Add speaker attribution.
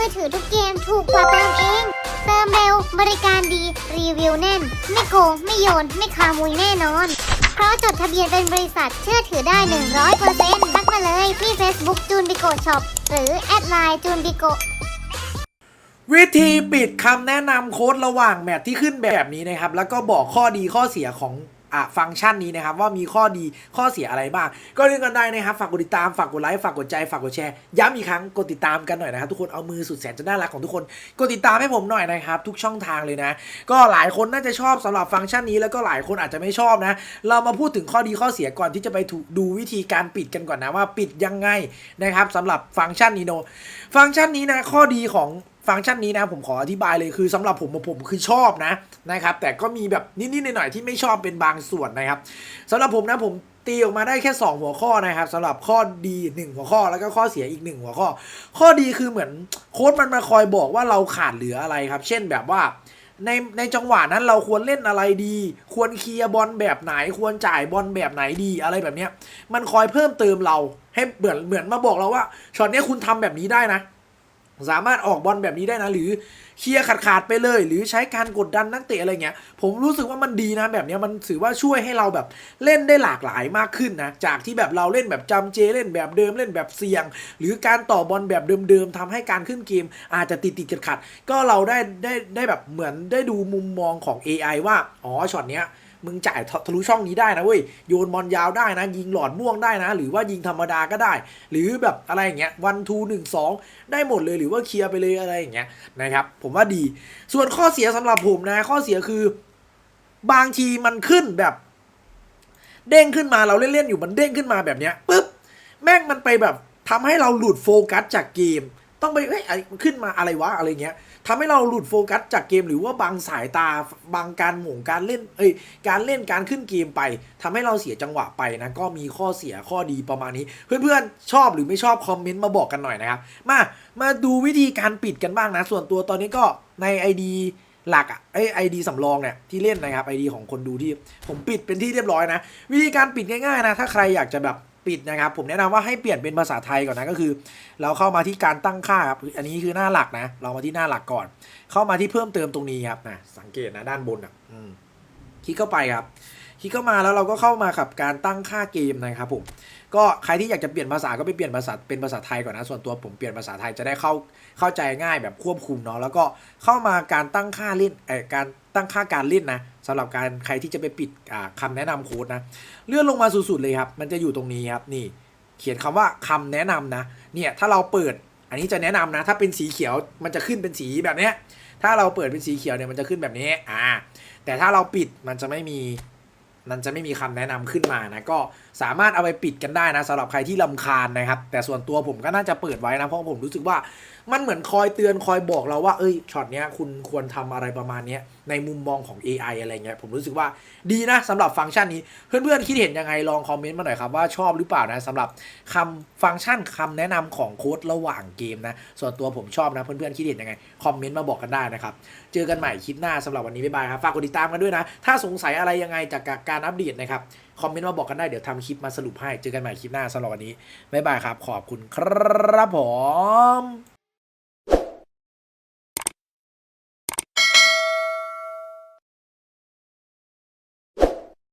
Speaker 1: มือถือทุกเกมถูกกว่าเติมเอง เติมเร็วบริการดี รีวิวแน่น ไม่โกง ไม่โยน ไม่ขโมยแน่นอน เพราะจดทะเบียนเป็นบริษัทเชื่อถือได้ 100%ทักมาเลยที่ Facebook จูนบิโกช็อปหรือแอดไลน์จูนบิโก
Speaker 2: วิธีปิดคำแนะนำโค้ดระหว่างแมทที่ขึ้นแบบนี้นะครับ แล้วก็บอกข้อดีข้อเสียของ ฟังก์ชันนี้นะครับ ว่ามีข้อดีข้อเสียอะไรบ้าง ก็เรื่องกันได้นะครับ ฝากกดติดตาม ฝากกดไลค์ ฝากกดใจ ฝากกดแชร์ ย้ำอีกครั้ง กดติดตามกันหน่อยนะครับ ทุกคน เอามือสุดแสนจะน่ารักของทุกคน กดติดตามให้ผมหน่อยนะครับ ทุกช่องทางเลยนะ ก็หลายคนน่าจะชอบสำหรับฟังก์ชันนี้ แล้วก็หลายคนอาจจะไม่ชอบนะ เรามาพูดถึงข้อดีข้อเสียก่อนที่จะไปดูวิธีการปิดกันก่อนนะว่าปิดยังไงนะครับสำหรับฟังก์ชันนี้โนฟังก์ชันนี้นะข้อดีของ ฟังก์ชันนี้นะผมขออธิบายเลยคือสำหรับผมผมคือชอบนะนะครับ แต่ก็มีแบบนิดๆหน่อยๆที่ไม่ชอบเป็นบางส่วนนะครับสำหรับผมนะผมตีออกมาได้แค่ 2 หัวข้อนะครับสำหรับข้อดี 1 หัวข้อแล้วก็ข้อเสียอีก 1 หัวข้อ ข้อดีคือเหมือนโค้ดมันมาคอยบอกว่าเราขาดเหลืออะไรครับ เช่นแบบว่าในในจังหวะนั้นเราควรเล่นอะไรดี ควรเคลียร์บอลแบบไหน ควรจ่ายบอลแบบไหนดีอะไรแบบเนี้ยมันคอยเพิ่มเติมเราให้เหมือนเหมือนมาบอกเราว่าช็อตเนี้ยคุณทำแบบนี้ได้นะ สามารถออกบอลแบบนี้ได้นะ หรือเคลียร์ขาดขาดๆไปเลย หรือใช้การกดดันนักเตะอะไรเงี้ย ผมรู้สึกว่ามันดีนะแบบนี้มันถือว่าช่วยให้เราแบบเล่นได้หลากหลายมากขึ้นนะ จากที่แบบเราเล่นแบบจำเจเล่นแบบเดิมเล่นแบบเสี่ยง หรือการต่อบอลแบบเดิมๆทำให้การขึ้นเกม อาจจะติดติดขัดขัดก็เราได้ได้ได้แบบเหมือนได้ดูมุมมองของ AI ว่าอ๋อช็อตเนี้ย มึงจ่ายทะลุช่องนี้ได้นะเว้ยโยนบอลยาวได้นะ ยิงหลอดม่วงได้นะ หรือว่ายิงธรรมดาก็ได้ หรือแบบอะไรอย่างเงี้ยวันทูหนึ่งสองได้หมดเลยหรือว่าเคลียร์ไปเลยอะไรอย่างเงี้ยนะครับผมว่าดี ส่วนข้อเสียสำหรับผมนะ ข้อเสียคือบางทีมันขึ้นแบบ เด้งขึ้นมาเราเล่นๆอยู่มันเด้งขึ้นมาแบบเนี้ยปุ๊บแม่งมันไปแบบทำให้เราหลุดโฟกัสจากเกม ต้องไปเอ้ยขึ้นมาอะไรวะอะไรเงี้ยทำให้เราหลุดโฟกัสจากเกมหรือว่าบางสายตาบางการหม่งการเล่นเอ้ยการเล่นการขึ้นเกมไปทำให้เราเสียจังหวะไปนะก็มีข้อเสียข้อดีประมาณนี้ เพื่อนๆชอบหรือไม่ชอบคอมเมนต์มาบอกกันหน่อยนะครับมามาดูวิธีการปิดกันบ้างนะ ส่วนตัวตอนนี้ก็ใน ID หลักอะไอไอดีสำรองเนี่ยที่เล่นนะครับไอดีของคนดูที่ผมปิดเป็นที่เรียบร้อยนะ วิธีการปิดง่ายๆนะ ถ้าใครอยากจะแบบ ปิดนะครับ ผมแนะนำว่าให้เปลี่ยนเป็นภาษาไทยก่อนนะก็คือ เราเข้ามาที่การตั้งค่าครับอันนี้คือหน้าหลักนะ เรามาที่หน้าหลักก่อน เข้ามาที่เพิ่มเติมตรงนี้ครับนะสังเกตนะด้านบนอะคลิกเข้าไปครับ คลิกเข้ามาแล้วเราก็เข้ามากับการตั้งค่าเกมนะครับผมก็ใครที่อยากจะเปลี่ยนภาษาก็ไปเปลี่ยนภาษาเป็นภาษาไทยก่อนนะส่วนตัวผมเปลี่ยนภาษาไทยจะได้เข้าเข้าใจง่ายแบบควบคุมเนาะแล้วก็เข้ามาการตั้งค่าเล่นเอ่อการตั้งค่าการเล่นนะสำหรับการใครที่จะไปปิดอ่าคำแนะนำโค้ดนะเลื่อนลงมาสุดๆเลยครับ มันจะอยู่ตรงนี้ครับนี่ เขียนคำว่าคำแนะนำนะเนี่ยถ้าเราเปิดอันนี้จะแนะนำนะ ถ้าเป็นสีเขียวมันจะขึ้นเป็นสีแบบเนี้ยถ้าเราเปิดเป็นสีเขียวเนี่ยมันจะขึ้นแบบนี้อ่าแต่ถ้าเราปิดมันจะไม่มี มันจะไม่มีคำแนะนำขึ้นมานะก็สามารถเอาไปปิดกันได้นะสำหรับใครที่ลำคาญนะครับ แต่ส่วนตัวผมก็น่าจะเปิดไว้นะ เพราะผมรู้สึกว่ามันเหมือนคอยเตือนคอยบอกเราว่าเอ้ยช็อตเนี้ยคุณควรทำอะไรประมาณเนี้ยในมุมมองของ AI อะไรเงี้ยผมรู้สึกว่าดีนะสำหรับฟังก์ชันนี้เพื่อนๆคิดเห็นยังไงลองคอมเมนต์มาหน่อยครับว่าชอบหรือเปล่านะสำหรับคำฟังก์ชันคำแนะนำของโค้ดระหว่างเกมนะส่วนตัวผมชอบนะเพื่อนๆคิดเห็นยังไงคอมเมนต์มาบอกกันได้นะครับเจอกันใหม่คลิปหน้าสำหรับวันนี้บ๊ายบายครับฝากกดติดตามกันด้วยนะ ถ้าสงสัยอะไรยังไงจากการอัปเดตนะครับ คอมเมนต์มาบอกกันได้เดี๋ยวทำคลิปมาสรุปให้ เจอกันใหม่คลิปหน้าสำหรับวันนี้ บ๊ายบายครับ ขอบคุณครับผม